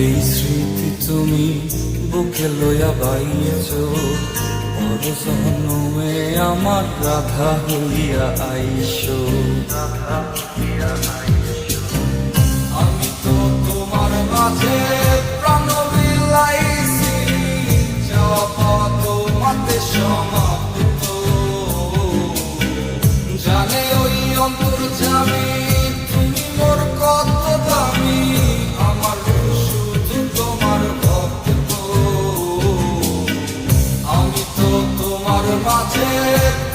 এই স্মৃতি তুমি বুকে লইয়া বাইয়াছ। পরসহনমে আমার রাধা হইয়া আইস। আমি তো তোমার মাঝে প্রাণ বিলাইছি যাওয়া সময় macie